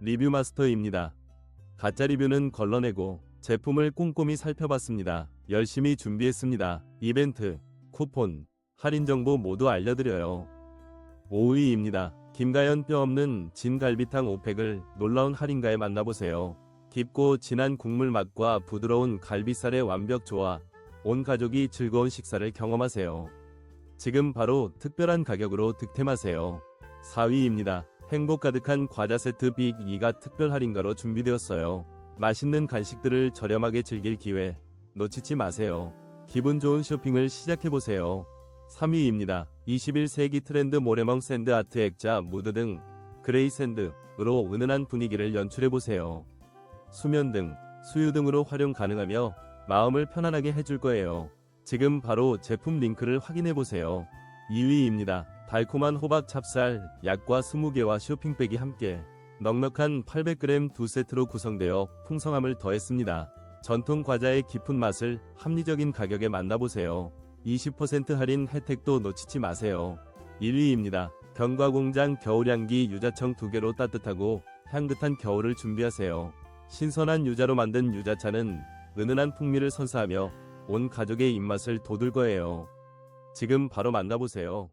리뷰 마스터입니다. 가짜 리뷰는 걸러내고 제품을 꼼꼼히 살펴봤습니다. 열심히 준비했습니다. 이벤트, 쿠폰, 할인 정보 모두 알려드려요. 5위입니다. 김가연 뼈 없는 진갈비탕 5팩을 놀라운 할인가에 만나보세요. 깊고 진한 국물 맛과 부드러운 갈비살의 완벽 조화, 온 가족이 즐거운 식사를 경험하세요. 지금 바로 특별한 가격으로 득템하세요. 4위입니다. 행복 가득한 과자 세트 빅 2가 특별 할인가로 준비되었어요. 맛있는 간식들을 저렴하게 즐길 기회 놓치지 마세요. 기분 좋은 쇼핑을 시작해보세요. 3위입니다. 21세기 트렌드 모래멍 샌드 아트 액자 무드 등 그레이 샌드으로 은은한 분위기를 연출해보세요. 수면 등 수유 등으로 활용 가능하며 마음을 편안하게 해줄 거예요. 지금 바로 제품 링크를 확인해보세요. 2위입니다. 달콤한 호박 찹쌀 약과 20개와 쇼핑백이 함께 넉넉한 800g 두 세트로 구성되어 풍성함을 더했습니다. 전통 과자의 깊은 맛을 합리적인 가격에 만나보세요. 20% 할인 혜택도 놓치지 마세요. 1위입니다. 견과공장 겨울향기 유자청 2개로 따뜻하고 향긋한 겨울을 준비하세요. 신선한 유자로 만든 유자차는 은은한 풍미를 선사하며 온 가족의 입맛을 돋을 거예요. 지금 바로 만나보세요.